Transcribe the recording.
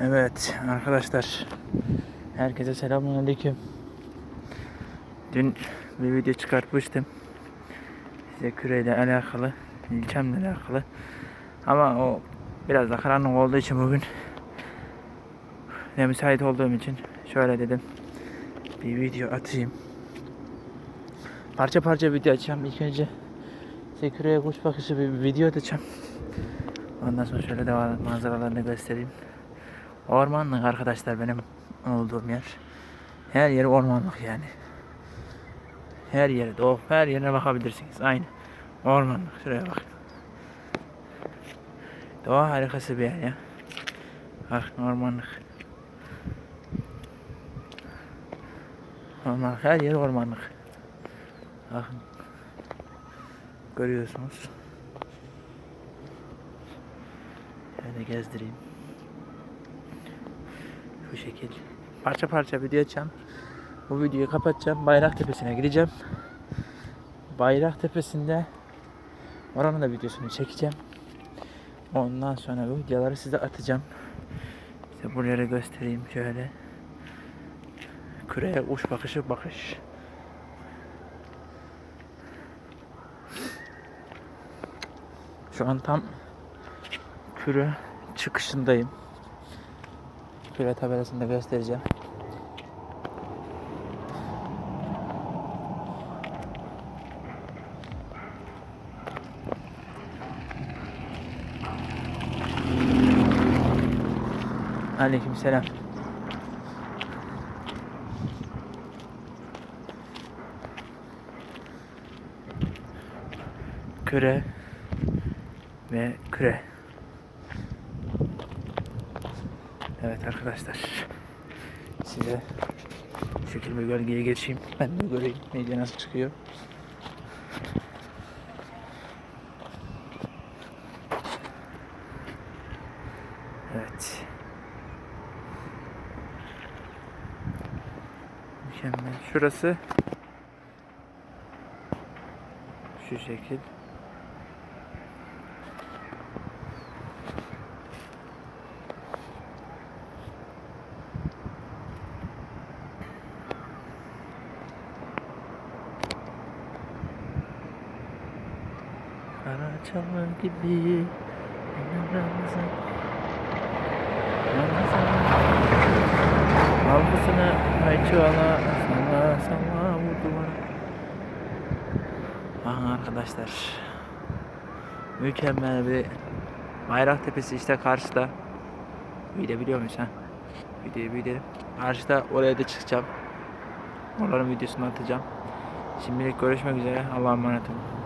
Evet arkadaşlar. Herkese selamünaleyküm. Dün bir video çıkartmıştım. Size küreyle alakalı, ilçemle alakalı. Ama o biraz da karanlık olduğu için bugün ne müsait olduğum için şöyle dedim. Bir video atayım. Parça parça video açacağım. İlk önce size küreye kuş bakışı bir video atacağım. Ondan sonra şöyle devam manzaralarını göstereyim. Ormanlık arkadaşlar benim olduğum yer. Her yeri ormanlık yani. Her yere doğu, her yerine bakabilirsiniz. Aynı. Ormanlık. Şuraya bak. Doğa harikası bir yer ya. Bak ormanlık. Ormanlık. Her yer ormanlık. Bakın. Görüyorsunuz. Şöyle gezdireyim. Bu şekil. Parça parça video açacağım. Bu videoyu kapatacağım. Bayrak Tepesi'ne gideceğim. Bayrak Tepesi'nde oranın da videosunu çekeceğim. Ondan sonra bu videoları size atacağım. İşte buraları göstereyim şöyle. Küreye uç bakışı bakış. Şu an tam küre çıkışındayım. Küre tabelasını da göstereceğim. Aleykümselam. Küre ve küre. Evet arkadaşlar. Size bir gölgeye geçeyim. Ben de göreyim medya nasıl çıkıyor. Evet. Mükemmel. Şurası şu şekil. Kara çalı gibi Ramazan Ramazan Halkasına ay çuvala Salla salla vurdular. Bakın arkadaşlar. Mükemmel bir Bayrak Tepesi işte karşıda. Video biliyor musun ha? Videoyu video. Karşıda oraya da çıkacağım. Oraların videosunu atacağım. Şimdilik görüşmek üzere. Allah'a emanet olun